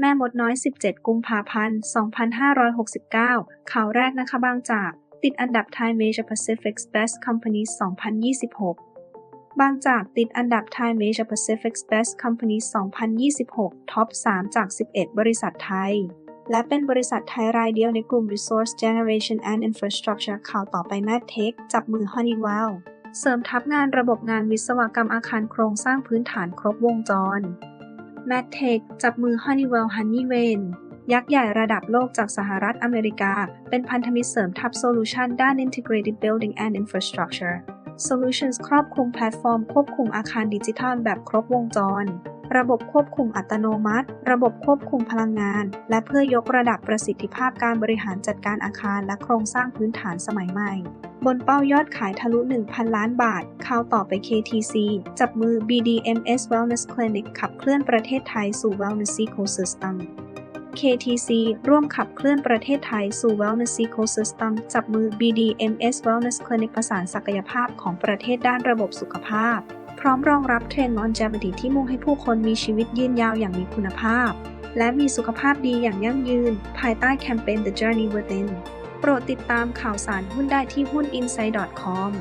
แม่มดน้อย 17 กุมภาพันธ์ 2569 ข่าวแรกนะคะบางจาก ติดอันดับ Time Asia Pacific's Best Companies 2026 บางจากติดอันดับ Time Asia Pacific's Best Companies 2026 ท็อป 3 จาก 11 บริษัทไทย และเป็นบริษัทไทยรายเดียวในกลุ่ม Resource Generation and Infrastructure ข่าวต่อไป MedTech จับมือ Honeywell เสริมทับงานระบบงานวิศวกรรมอาคารโครงสร้างพื้นฐานครบวงจร MedTech จับมือ Honeywell Honeywell ยักษ์ใหญ่ระดับโลกจากสหรัฐอเมริกา เป็นพันธมิตรเสริมทับโซลูชันด้าน Integrated Building and Infrastructure Solutions ครอบคลุมแพลตฟอร์มควบคุมอาคารดิจิทัลแบบครบวงจร ระบบควบคุมอัตโนมัติ ระบบควบคุมพลังงาน และเพื่อยกระดับประสิทธิภาพการบริหารจัดการอาคารและโครงสร้างพื้นฐานสมัยใหม่ บนเป้ายอดขายทะลุ 1,000 ล้านบาทข่าวต่อไป KTC จับมือ BDMS Wellness Clinic ขับเคลื่อนประเทศไทยสู่ Wellness Ecosystem KTC ร่วมขับเคลื่อนประเทศไทยสู่ Wellness Ecosystem จับมือ BDMS Wellness Clinic ประสานศักยภาพของประเทศด้านระบบสุขภาพ พร้อมรองรับเทรนด์ longevity ที่มุ่งให้ผู้คนมีชีวิตยืนยาวอย่างมีคุณภาพ และมีสุขภาพดีอย่างยั่งยืน ภายใต้แคมเปญ The Journey Within โปรดติดตามข่าวสารหุ้นได้ที่หุ้น i n s i d e c o m